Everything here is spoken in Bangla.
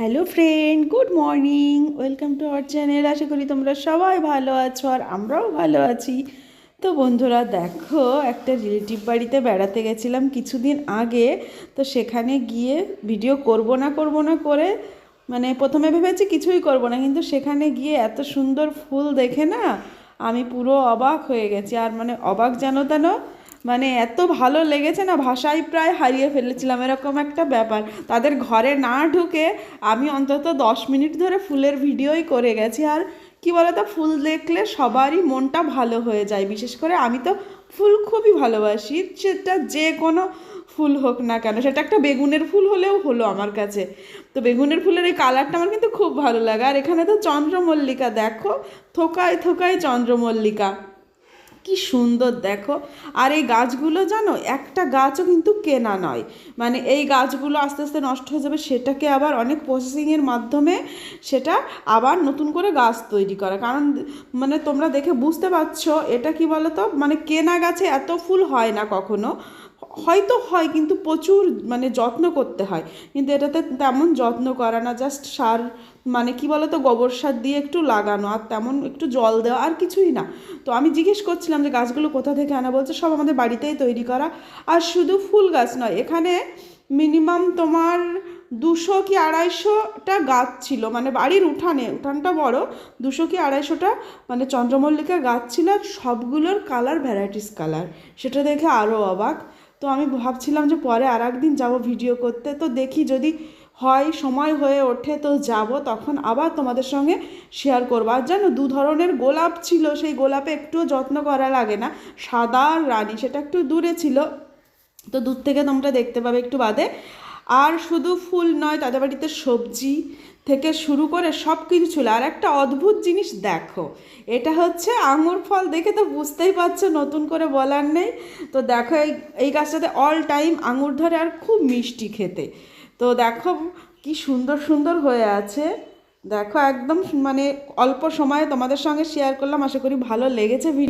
Hello friend good morning welcome to our channel আশা করি তোমরা সবাই ভালো আছো আর আমরাও ভালো আছি। তো বন্ধুরা, দেখো, একটা রিলেটিভ বাড়িতে বেড়াতে গেছিলাম কিছুদিন আগে। তো সেখানে গিয়ে ভিডিও করব না করব না করে মানে প্রথমে ভেবেছি কিছুই করব না, কিন্তু সেখানে গিয়ে এত সুন্দর ফুল দেখে না আমি পুরো অবাক হয়ে গেছি। আর মানে অবাক জানো তেন মানে এত ভালো লেগেছে না ভাষায় প্রায় হারিয়ে ফেলেছিলাম, এরকম একটা ব্যাপার। তাদের ঘরে না ঢুকে আমি অন্তত দশ মিনিট ধরে ফুলের ভিডিওই করে গেছি, আর কি বলতো, ফুল দেখলে সবারই মনটা ভালো হয়ে যায়। বিশেষ করে আমি তো ফুল খুবই ভালোবাসি, সেটা যে কোনো ফুল হোক না কেন, সেটা একটা বেগুনের ফুল হলেও হলো আমার কাছে। তো বেগুনের ফুলের এই কালারটা আমার কিন্তু খুব ভালো লাগে, আর এখানে তো চন্দ্রমল্লিকা, দেখো, থোকায় থোকায় চন্দ্রমল্লিকা। কি সুন্দর, দেখো। আর এই গাছগুলো জানো, একটা গাছও কিন্তু কেনা নয়। মানে এই গাছগুলো আস্তে আস্তে নষ্ট হয়ে যাবে, সেটাকে আবার অনেক প্রসেসিংয়ের মাধ্যমে সেটা আবার নতুন করে গাছ তৈরি করা। কারণ মানে তোমরা দেখে বুঝতে পারছ, এটা কি বলো তো মানে কেনা গাছে এত ফুল হয় না কখনো। হয়তো হয়, কিন্তু প্রচুর মানে যত্ন করতে হয়। কিন্তু এটাতে তেমন যত্ন করা না জাস্ট সার মানে কি বলো তো গোবর সার দিয়ে একটু লাগানো, আর তেমন একটু জল দেওয়া, আর কিছুই না। তো আমি জিজ্ঞেস করছিলাম যে গাছগুলো কোথা থেকে আনা বলছে, সব আমাদের বাড়িতেই তৈরি করা। আর শুধু ফুল গাছ নয়, এখানে মিনিমাম তোমার দুশো কি আড়াইশোটা গাছ ছিল মানে বাড়ির উঠানে, উঠানটা বড়, দুশো কি আড়াইশোটা মানে চন্দ্রমল্লিকা গাছ ছিল, আর সবগুলোর কালার ভ্যারাইটিস কালার সেটা দেখে আরও অবাক। তো আমি ভাবছিলাম যে পরে আর একদিন যাব ভিডিও করতে। তো দেখি যদি হয়, সময় হয়ে ওঠে তো যাব, তখন আবার তোমাদের সঙ্গে শেয়ার করব। আর জানো, দু ধরনের গোলাপ ছিল, সেই গোলাপে একটুও যত্ন করা লাগে না। সাদা আর রানী, সেটা একটু দূরে ছিল। তো দূর থেকে তোমরা দেখতে পাবে একটু বাদে। আর শুধু ফুল নয়, তাদের বাড়িতে সবজি থেকে শুরু করে সব কিছু ছিল। আর একটা অদ্ভুত জিনিস দেখো, এটা হচ্ছে আঙুর ফল দেখে তো বুঝতেই পারছ নতুন করে বলার নেই। তো দেখো এই এই গাছটাতে অল টাইম আঙুর ধরে আর খুব মিষ্টি খেতে। তো দেখো কি সুন্দর সুন্দর হয়ে আছে। দেখো একদম মানে অল্প সময়ে তোমাদের সঙ্গে শেয়ার করলাম। আশা করি ভালো লেগেছে ভিডিও